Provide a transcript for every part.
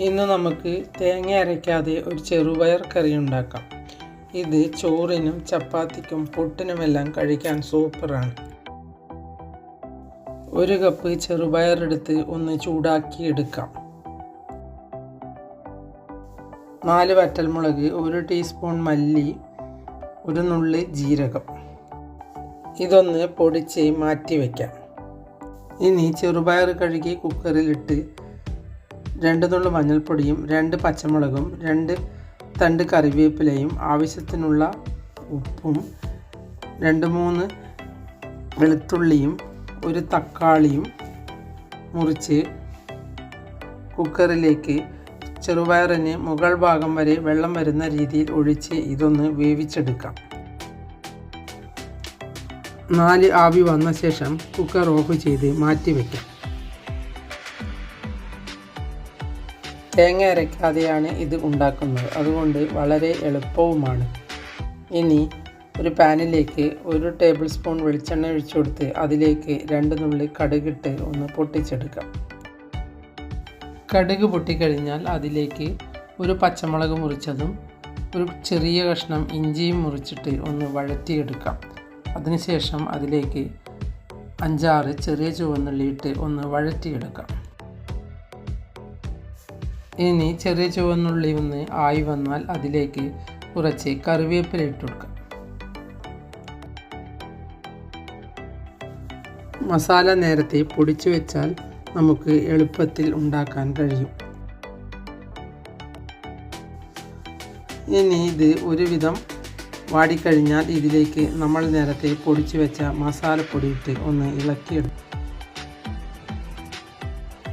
ഇന്ന് നമുക്ക് തേങ്ങ അരയ്ക്കാതെ ഒരു ചെറുപയർ കറി ഉണ്ടാക്കാം. ഇത് ചോറിനും ചപ്പാത്തിക്കും പുട്ടിനുമെല്ലാം കഴിക്കാൻ സൂപ്പറാണ്. ഒരു കപ്പ് ചെറുപയർ എടുത്ത് ഒന്ന് ചൂടാക്കി എടുക്കാം. നാല് വറ്റൽമുളക് ഒരു ടീസ്പൂൺ മല്ലി ഒരു നുള്ളി ജീരകം. ഇതൊന്ന് പൊടിച്ച് മാറ്റി വയ്ക്കാം ഇനി ചെറുപയർ കഴുകി കുക്കറിലിട്ട് രണ്ട് തുള്ളി മഞ്ഞൾപ്പൊടിയും രണ്ട് പച്ചമുളകും രണ്ട് തണ്ട് കറിവേപ്പിലയും ആവശ്യത്തിനുള്ള ഉപ്പും രണ്ട് മൂന്ന് വെളുത്തുള്ളിയും ഒരു തക്കാളിയും മുറിച്ച് കുക്കറിലേക്ക് ചെറുപയറിന് മുകൾ ഭാഗം വരെ വെള്ളം വരുന്ന രീതിയിൽ ഒഴിച്ച് ഇതൊന്ന് വേവിച്ചെടുക്കാം. നാല് ആവി വന്ന ശേഷം കുക്കർ ഓഫ് ചെയ്ത് മാറ്റി വയ്ക്കാം തേങ്ങ അരയ്ക്കാതെയാണ് ഇത് ഉണ്ടാക്കുന്നത്. അതുകൊണ്ട് വളരെ എളുപ്പവുമാണ്. ഇനി ഒരു പാനിലേക്ക് ഒരു ടേബിൾ സ്പൂൺ വെളിച്ചെണ്ണ ഒഴിച്ചു കൊടുത്ത് അതിലേക്ക് രണ്ട് നുള്ളി കടുകിട്ട് ഒന്ന് പൊട്ടിച്ചെടുക്കാം. കടുക് പൊട്ടിക്കഴിഞ്ഞാൽ അതിലേക്ക് ഒരു പച്ചമുളക് മുറിച്ചതും ഒരു ചെറിയ കഷ്ണം ഇഞ്ചിയും മുറിച്ചിട്ട് ഒന്ന് വഴറ്റിയെടുക്കാം. അതിനുശേഷം അതിലേക്ക് അഞ്ചാറ് ചെറിയ ചുവന്നുള്ളി ഇട്ട് ഒന്ന് വഴറ്റിയെടുക്കാം. ഇനി ചെറിയ ചുവന്നുള്ളി ഒന്ന് ആയി വന്നാൽ അതിലേക്ക് കുറച്ച് കറിവേപ്പില ഇട്ട് കൊടുക്കാം. മസാല നേരത്തെ പൊടിച്ചു വെച്ചാൽ നമുക്ക് എളുപ്പത്തിൽ ഉണ്ടാക്കാൻ കഴിയും. ഇനി ഇത് ഒരുവിധം വാടിക്കഴിഞ്ഞാൽ ഇതിലേക്ക് നമ്മൾ നേരത്തെ പൊടിച്ചു വെച്ച മസാലപ്പൊടി ഇട്ട് ഒന്ന് ഇളക്കിയെടുക്കും.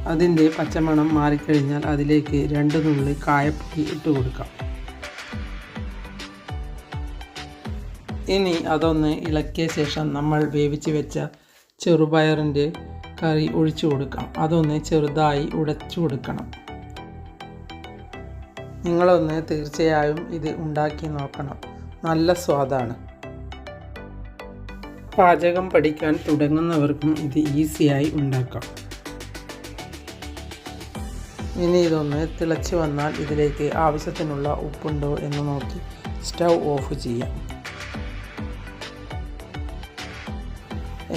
അതിന്റെ പച്ചമണം മാറിക്കഴിഞ്ഞാൽ അതിലേക്ക് രണ്ട് നുള്ളി കായപ്പൊടി ഇട്ട് കൊടുക്കാം. ഇനി അതൊന്ന് ഇളക്കിയ ശേഷം നമ്മൾ വേവിച്ച് വെച്ച ചെറുപയറിന്റെ കറി ഒഴിച്ചു കൊടുക്കാം. അതൊന്ന് ചെറുതായി ഉടച്ചു കൊടുക്കണം. നിങ്ങളൊന്ന് തീർച്ചയായും ഇത് ഉണ്ടാക്കി നോക്കണം. നല്ല സ്വാദാണ്. പാചകം പഠിക്കാൻ തുടങ്ങുന്നവർക്കും ഇത് ഈസിയായി ഉണ്ടാക്കാം. ഇനി ഇതൊന്ന് തിളച്ച് വന്നാൽ ഇതിലേക്ക് ആവശ്യത്തിനുള്ള ഉപ്പുണ്ടോ എന്ന് നോക്കി സ്റ്റൗ ഓഫ് ചെയ്യാം.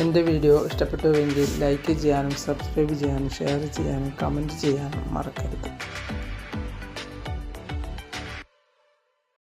എന്റെ വീഡിയോ ഇഷ്ടപ്പെട്ടുവെങ്കിൽ ലൈക്ക് ചെയ്യാനും സബ്സ്ക്രൈബ് ചെയ്യാനും ഷെയർ ചെയ്യാനും കമന്റ് ചെയ്യാനും മറക്കരുത്.